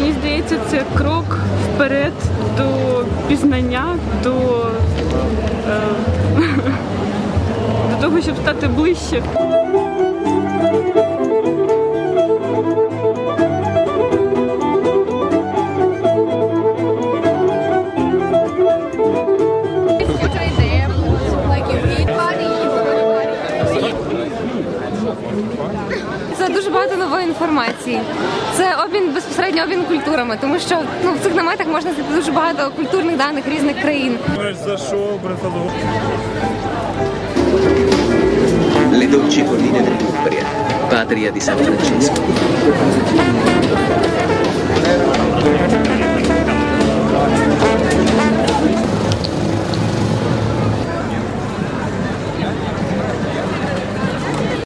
Мені здається, це крок вперед до пізнання, до, е, до того, щоб стати ближче. Це дуже багато нової інформації. Це обмін безпосередньо обмін культурами, тому що ну в цих наметах можна знайти дуже багато культурних даних різних країн. За що брехало? Le dolci colline dell'Umbria, patria di San Francesco.